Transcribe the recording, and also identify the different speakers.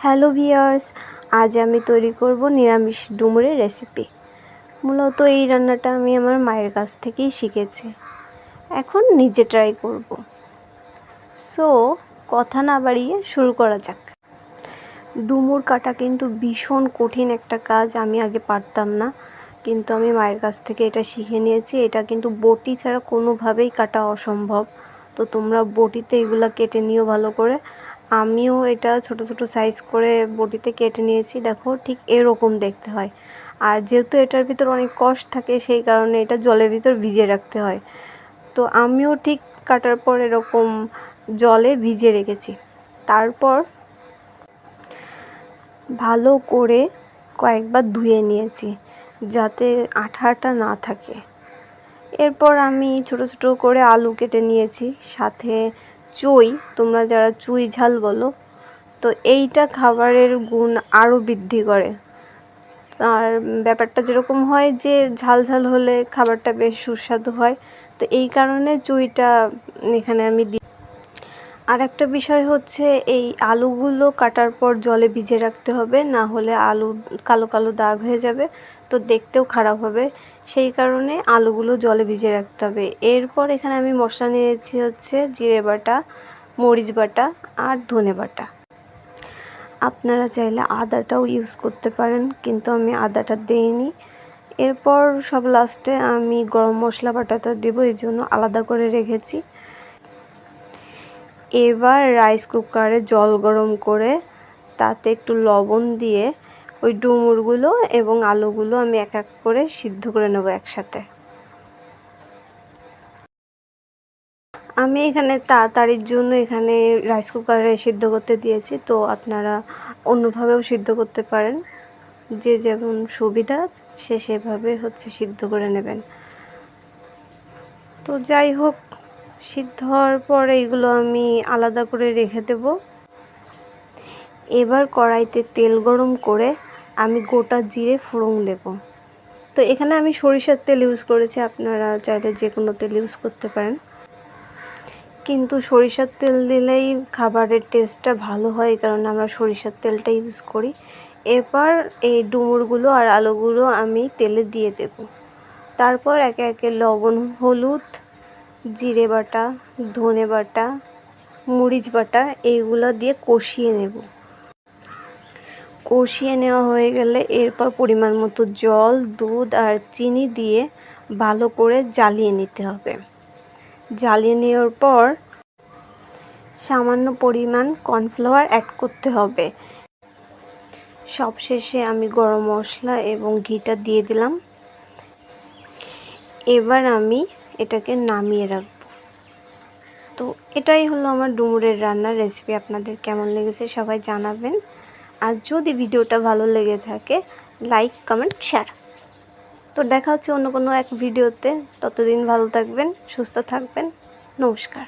Speaker 1: Hello viewers আজ আমি তৈরি করব নিরামিষ ডুমুরের রেসিপি মূলত এই রান্নাটা আমি আমার মায়ের কাছ থেকেই শিখেছি। এখন নিজে ট্রাই করব। সো কথা না বাড়িয়ে শুরু করা যাক। ডুমুর কাটা কিন্তু ভীষণ কঠিন একটা কাজ, আমি আগে পারতাম না। কিন্তু আমি মায়ের কাছ থেকে এটা শিখে নিয়েছি, এটা কিন্তু বটি ছাড়া কোনোভাবেই কাটা অসম্ভব। তো তোমরা বটিতে এগুলো কেটে নিও ভালো করে। আমিও এটা ছোট ছোট সাইজ করে বটিতে কেটে নিয়েছি। দেখো ঠিক এরকম দেখতে হয়। আর যেহেতু এটার ভিতর অনেক কষ থাকে, সেই কারণে এটা জলের ভিতর ভিজিয়ে রাখতে হয়। তো আমিও ঠিক কাটার পর এরকম জলে ভিজিয়ে রেখেছি। তারপর ভালো করে কয়েকবার ধুয়ে নিয়েছি, যাতে আঠা আঠা না থাকে। এরপর আমি ছোট ছোট করে আলু কেটে নিয়েছি। সাথে চুই, তোমরা যারা চুই ঝাল বলো, তো এইটা খাবারের গুণ আরও বৃদ্ধি করে। আর ব্যাপারটা যেরকম হয় যে ঝাল ঝাল হলে খাবারটা বেশ সুস্বাদু হয়, তো এই কারণে চুইটা এখানে আমি দিই আর একটা বিষয় হচ্ছে এই আলুগুলো কাটার পর জলে ভিজে রাখতে হবে, না হলে আলু কালো কালো দাগ হয়ে যাবে, তো দেখতেও খারাপ হবে। সেই কারণে আলুগুলো জলে ভিজে রাখতে হবে। এরপর এখানে আমি মশলা নিয়েছি হচ্ছে জিরে বাটা, মরিচ বাটা আর ধনে বাটা। আপনারা চাইলে আদাটাও ইউজ করতে পারেন, কিন্তু আমি আদাটা দিইনি। এরপর সব লাস্টে আমি গরম মশলা বাটাটা দেবো, এই জন্য আলাদা করে রেখেছি। এবার রাইস কুকারে জল গরম করে তাতে একটু লবণ দিয়ে ওই ডুমুরগুলো এবং আলুগুলো আমি এক এক করে সিদ্ধ করে নেব একসাথে। আমি এখানে তাড়াতাড়ির জন্য এখানে রাইস কুকারে সিদ্ধ করতে দিয়েছি, তো আপনারা অন্যভাবেও সিদ্ধ করতে পারেন। যে যেমন সুবিধা, সে সেভাবে হচ্ছে সিদ্ধ করে নেবেন। তো যাই হোক সিদ্ধ হওয়ার পর এগুলো আমি আলাদা করে রেখে দেব। এবার কড়াইতে তেল গরম করে আমি গোটা জিরে ফোড়ন দেব। তো এখানে আমি সরিষার তেল ইউজ করেছি, আপনারা চাইলে যে কোনো তেল ইউজ করতে পারেন। কিন্তু সরিষার তেল দিলেই খাবারের টেস্টটা ভালো হয় কারণ আমরা সরিষার তেলটা ইউজ করি। এবার এই ডুমুরগুলো আর আলুগুলো আমি তেলে দিয়ে দেব। তারপর একে একে লবণ, হলুদ জিরে বাটা, ধনে বাটা, মরিচ বাটা এইগুলো দিয়ে কষিয়ে নেব। কষিয়ে নেওয়া হয়ে গেলে এরপর পরিমাণ মতো জল, দুধ আর চিনি দিয়ে ভালো করে জ্বালিয়ে নিতে হবে। জ্বালিয়ে নেওয়ার পর সামান্য পরিমাণ কর্নফ্লাওয়ার অ্যাড করতে হবে। সবশেষে আমি গরম মশলা এবং ঘিটা দিয়ে দিলাম। এবার আমি এটাকে নামিয়ে রাখব। তো এটাই হলো আমার ডুমুরের রান্নার রেসিপি আপনাদের কেমন লেগেছে সবাই জানাবেন। আর যদি ভিডিওটা ভালো লেগে থাকে লাইক কমেন্ট শেয়ার তো দেখা হচ্ছে অন্য কোনো এক ভিডিওতে। ততদিন ভালো থাকবেন, সুস্থ থাকবেন। নমস্কার।